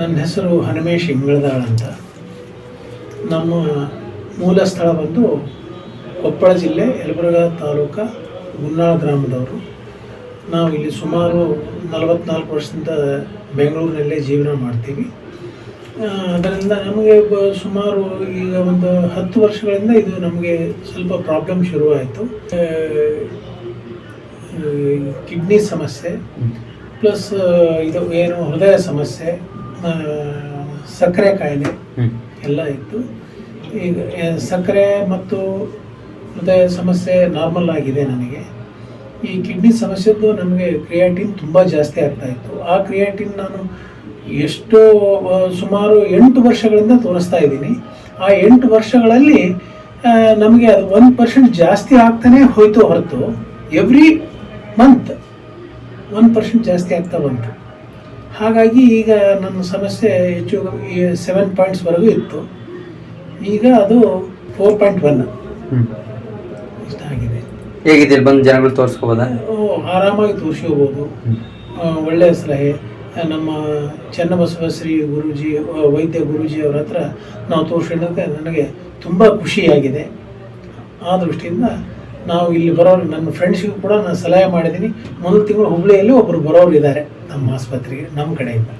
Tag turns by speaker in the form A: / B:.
A: ನನ್ನ ಹೆಸರು ಹನುಮೇಶ್ ಇಂಗಳದಾಳ್ ಅಂತ. ನಮ್ಮ ಮೂಲ ಸ್ಥಳ ಬಂದು ಕೊಪ್ಪಳ ಜಿಲ್ಲೆ ಯಲಬುರ್ಗಾ ತಾಲೂಕು ಗುನ್ನಾಳ ಗ್ರಾಮದವರು. ನಾವು ಇಲ್ಲಿ ಸುಮಾರು ನಲವತ್ನಾಲ್ಕು ವರ್ಷದಿಂದ ಬೆಂಗಳೂರಿನಲ್ಲೇ ಜೀವನ ಮಾಡ್ತೀವಿ. ಅದರಿಂದ ನಮಗೆ ಬ- ಸುಮಾರು ಈಗ ಒಂದು ಹತ್ತು ವರ್ಷಗಳಿಂದ ಇದು ನಮಗೆ ಸ್ವಲ್ಪ ಪ್ರಾಬ್ಲಮ್ ಶುರುವಾಯಿತು. ಕಿಡ್ನಿ ಸಮಸ್ಯೆ ಪ್ಲಸ್ ಇದು ಏನು ಹೃದಯ ಸಮಸ್ಯೆ ಸಕ್ಕರೆ ಕಾಯಿಲೆ ಎಲ್ಲ ಇತ್ತು. ಈಗ ಸಕ್ಕರೆ ಮತ್ತು ಹೃದಯ ಸಮಸ್ಯೆ ನಾರ್ಮಲ್ ಆಗಿದೆ ನನಗೆ. ಈ ಕಿಡ್ನಿ ಸಮಸ್ಯೆದ್ದು ನಮಗೆ ಕ್ರಿಯಾಟಿನ್ ತುಂಬ ಜಾಸ್ತಿ ಆಗ್ತಾ ಇತ್ತು. ಆ ಕ್ರಿಯಾಟಿನ್ ನಾನು ಎಷ್ಟು ಸುಮಾರು ಎಂಟು ವರ್ಷಗಳಿಂದ ತೋರಿಸ್ತಾ ಇದ್ದೀನಿ. ಆ ಎಂಟು ವರ್ಷಗಳಲ್ಲಿ ನಮಗೆ ಅದು ಒಂದು ಪರ್ಸೆಂಟ್ ಜಾಸ್ತಿ ಆಗ್ತಾನೆ ಹೋಯ್ತು ಹೊರತು. ಎವ್ರಿ ಮಂತ್ ಒನ್ ಪರ್ಸೆಂಟ್ ಜಾಸ್ತಿ ಆಗ್ತಾ ಬಂತು. ಹಾಗಾಗಿ ಈಗ ನನ್ನ ಸಮಸ್ಯೆ ಹೆಚ್ಚು ಸೆವೆನ್ ಪಾಯಿಂಟ್ಸ್ವರೆಗೂ ಇತ್ತು. ಈಗ ಅದು ಫೋರ್ ಪಾಯಿಂಟ್ ಒನ್ ಇಷ್ಟ ಆಗಿದೆ.
B: ಹೇಗಿದೆ ಬಂದು ಜನಗಳು ತೋರಿಸ್ಕೋಬೋದಾ?
A: ಓ, ಆರಾಮಾಗಿ ತೋರಿಸ್ಕೋಬೋದು. ಒಳ್ಳೆಯ ಸಲಹೆ ನಮ್ಮ ಚನ್ನಬಸವ ಶ್ರೀ ಗುರೂಜಿ ವೈದ್ಯ ಗುರೂಜಿ ಅವ್ರ ಹತ್ರ ನಾವು ತೋರಿಸಿದ್ದಕ್ಕೆ ನನಗೆ ತುಂಬ ಖುಷಿಯಾಗಿದೆ. ಆ ದೃಷ್ಟಿಯಿಂದ ನಾವು ಇಲ್ಲಿ ಬರೋರು, ನನ್ನ ಫ್ರೆಂಡ್ಸಿಗೂ ಕೂಡ ನಾನು ಸಲಹೆ ಮಾಡಿದ್ದೀನಿ ಮುಂದಿನ ತಿಂಗಳು ಹುಬ್ಬಳ್ಳಿಯಲ್ಲಿ ಒಬ್ಬರು ಬರೋರು ಇದ್ದಾರೆ ನಮ್ಮ ಆಸ್ಪತ್ರೆಗೆ, ನಮ್ಮ ಕಡೆಯಿಂದ.